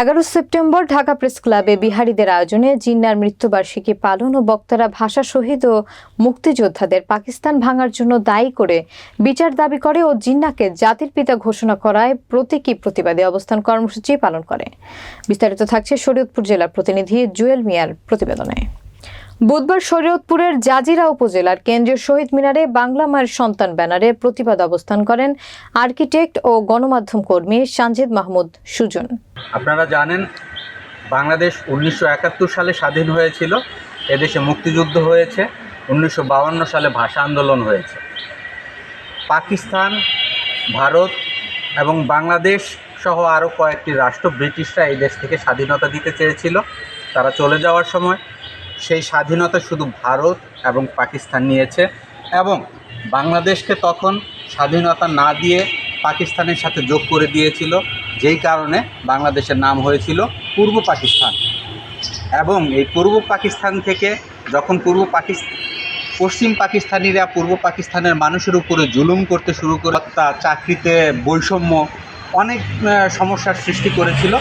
এগারো September Dhaka press ক্লাবে বিহারীদের আয়োজনে জিন্নার মৃত্যুবার্ষিকী পালন ও বক্তারা ভাষা শহীদ ও মুক্তিযোদ্ধাদের পাকিস্তান ভাঙার জন্য দায়ী করে বিচার দাবি করে ও জিন্নাকে জাতির পিতা ঘোষণা করায় প্রতীকী প্রতিবাদী অবস্থান কর্মসূচি পালন করে। বিস্তারিত থাকছে শরীয়তপুর জেলার প্রতিনিধি জুয়েল মিয়ার প্রতিবেদনে। বুধবার শরীয়তপুরের জাজিরা উপজেলার কেন্দ্রীয় শহীদ মিনারে বাংলা মায়ের সন্তান ব্যানারে প্রতিবাদ অবস্থান করেন আর্কিটেক্ট ও গণমাধ্যম কর্মী সানজিদ মাহমুদ সুজন। আপনারা জানেন, বাংলাদেশ উনিশশো একাত্তর সালে স্বাধীন হয়েছিল, এদেশে মুক্তিযুদ্ধ হয়েছে, উনিশশো সালে ভাষা আন্দোলন হয়েছে। পাকিস্তান, ভারত এবং বাংলাদেশ সহ আরও কয়েকটি রাষ্ট্র ব্রিটিশরা এই দেশ থেকে স্বাধীনতা দিতে চেয়েছিল। তারা চলে যাওয়ার সময় সেই স্বাধীনতা শুধু ভারত এবং পাকিস্তান নিয়েছে এবং বাংলাদেশকে তখন স্বাধীনতা না দিয়ে পাকিস্তানের সাথে যোগ করে দিয়েছিল, যেই কারণে বাংলাদেশের নাম হয়েছিল পূর্ব পাকিস্তান। এবং এই পূর্ব পাকিস্তান থেকে যখন পূর্ব পাকিস্তান পশ্চিম পাকিস্তানিরা পূর্ব পাকিস্তানের মানুষের উপরে জুলুম করতে শুরু করে তা চাকরিতে বৈষম্য অনেক সমস্যার সৃষ্টি করেছিল।